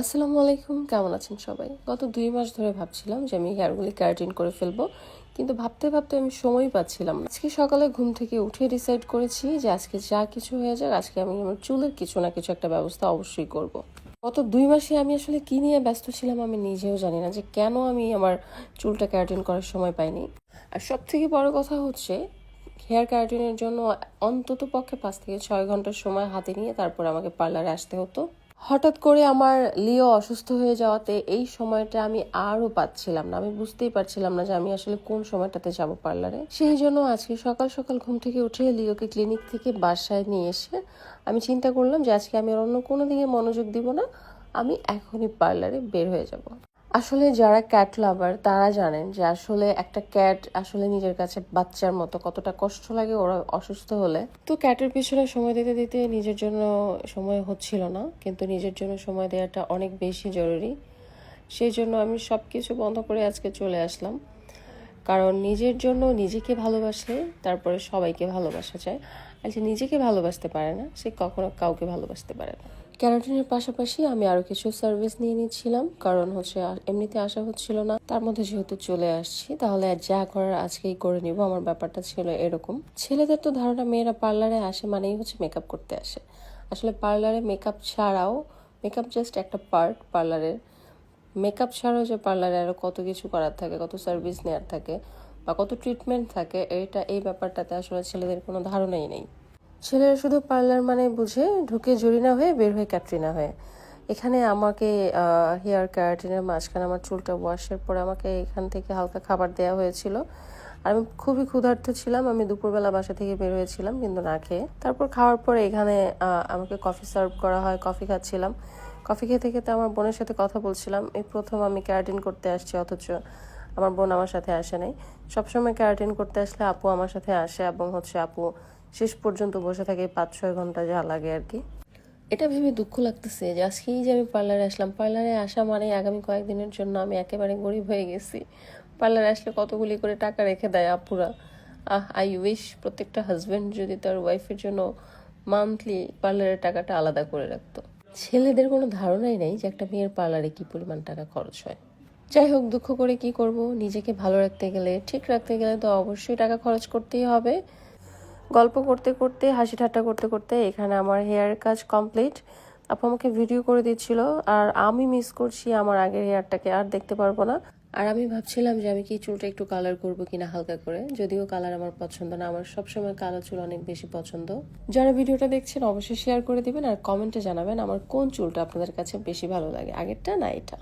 আসসালামু আলাইকুম, কেমন আছেন সবাই? গত দুই মাস ধরে ভাবছিলাম যে আমি হেয়ারগুলি ক্যারাটিন করে ফেলব, কিন্তু ভাবতে ভাবতে আমি সময় পাচ্ছিলাম না। আজকে সকালে ঘুম থেকে উঠে ডিসাইড করেছি যে আজকে যা কিছু হয়ে যাক, আজকে আমি আমার চুলের কিছু না কিছু একটা ব্যবস্থা অবশ্যই করব। গত দুই মাসে আমি আসলে কি নিয়ে ব্যস্ত ছিলাম আমি নিজেও জানি না যে কেন আমি আমার চুলটা ক্যারাটিন করার সময় পাইনি। আর সব থেকে বড় কথা হচ্ছে, হেয়ার ক্যারাটিনের জন্য অন্তত পক্ষে পাঁচ থেকে ছয় ঘণ্টার সময় হাতে নিয়ে তারপর আমাকে পার্লারে আসতে হতো। হঠাৎ করে আমার লিও অসুস্থ হয়ে যাওয়াতে এই সময়টা আমি আরও পাচ্ছিলাম না। আমি বুঝতেই পারছিলাম না যে আমি আসলে কোন সময়টাতে যাব পার্লারে। সেই জন্য আজকে সকাল সকাল ঘুম থেকে উঠে লিওকে ক্লিনিক থেকে বাসায় নিয়ে এসে আমি চিন্তা করলাম যে আজকে আমি অন্য কোনো দিকে মনোযোগ দিব না, আমি এখনই পার্লারে বের হয়ে যাব। আসলে যারা ক্যাট লাভার তারা জানেন যে আসলে একটা ক্যাট আসলে নিজের কাছে বাচ্চার মতো কতটা কষ্ট লাগে ওরা অসুস্থ হলে। তো ক্যাটের পিছনে সময় দিতে দিতে নিজের জন্য সময় হচ্ছিল না, কিন্তু নিজের জন্য সময় দেওয়াটা অনেক বেশি জরুরি। সেই জন্য আমি সব কিছু বন্ধ করে আজকে চলে আসলাম। কারণ নিজের জন্য নিজেকে ভালোবাসলে তারপরে সবাইকে ভালোবাসা যায়। আর যে নিজেকে ভালোবাসতে পারে না, সে কখনো কাউকে ভালোবাসতে পারে না। ক্যারাটিনের পাশাপাশি আমি আরও কিছু সার্ভিস নিয়ে নিচ্ছিলাম, কারণ হচ্ছে এমনিতে আসা হচ্ছিল না। তার মধ্যে যেহেতু চলে আসছি, তাহলে যা করার আজকেই করে নিব। আমার ব্যাপারটা ছিল এরকম। ছেলেদের তো ধারণা, মেয়েরা পার্লারে আসে মানেই হচ্ছে মেকআপ করতে আসে। আসলে পার্লারে মেকআপ ছাড়াও মেকআপ জাস্ট একটা পার্ট পার্লারের মেকআপ ছাড়াও যে পার্লারে আরও কত কিছু করার থাকে, কত সার্ভিস নেওয়ার থাকে, বা কত ট্রিটমেন্ট থাকে, এটা, এই ব্যাপারটাতে আসলে ছেলেদের কোনো ধারণাই নেই। ছেলেরা শুধু পার্লার মানে বুঝে, ঢুকে জরিনা হয়ে বের হয়ে ক্যাটরিনা হয়ে। এখানে আমাকে হেয়ার ক্যারাটিনের মাঝখানে আমার চুলটা ওয়াশের পরে আমাকে এখান থেকে হালকা খাবার দেওয়া হয়েছিল। আর আমি খুবই ক্ষুধার্ত ছিলাম, আমি দুপুরবেলা বাসা থেকে বের হয়েছিলাম কিন্তু না খেয়ে। তারপর খাওয়ার পরে এখানে আমাকে কফি সার্ভ করা হয় কফি খাচ্ছিলাম। কফি খেতে খেতে আমার বোনের সাথে কথা বলছিলাম, এই প্রথম আমি ক্যারাটিন করতে আসছি, অথচ আমার বোন আমার সাথে আসে নাই। সবসময় ক্যারাটিন করতে আসলে আপু আমার সাথে আসে এবং হচ্ছে আপু শেষ পর্যন্ত বসে থাকে পাঁচ ছয় ঘণ্টা যা লাগে আর কি। এটা ভেবে দুঃখ লাগতেছে যে আজকেই যে আমি পার্লারে আসলাম, পার্লারে আসা মানে আগামী কয়েকদিনের জন্য আমি একেবারে গরিব হয়ে গেছি। পার্লারে আসলে কতগুলি করে টাকা রেখে দেয় আপুরা? আহ আই উইশ প্রত্যেকটা হাজব্যান্ড যদি তার ওয়াইফের জন্য মান্থলি পার্লারের টাকাটা আলাদা করে রাখতো। ছেলেদের কোনো ধারণাই নেই যে একটা মেয়ের পার্লারে কি পরিমাণ টাকা খরচ হয়। যাই হোক, দুঃখ করে কি করব? নিজেকে ভালো রাখতে গেলে, ঠিক রাখতে গেলে তো অবশ্যই টাকা খরচ করতেই হবে। গল্প করতে করতে, হাসি ঠাট্টা করতে করতে এখানে আমার হেয়ার কাজ কমপ্লিট আপু আমাকে ভিডিও করে দিচ্ছিল, আর আমি মিস করছি আমার আগের হেয়ারটাকে আর দেখতে পারব না। আর আমি ভাবছিলাম যে আমি কি চুলটা একটু কালার করব কিনা হালকা করে, যদিও কালার আমার পছন্দ না, আমার সবসময় কালো চুল অনেক বেশি পছন্দ। যারা ভিডিওটা দেখছেন অবশ্যই শেয়ার করে দিবেন, আর কমেন্টে জানাবেন আমার কোন চুলটা আপনাদের কাছে বেশি ভালো লাগে, আগেরটা না এটা?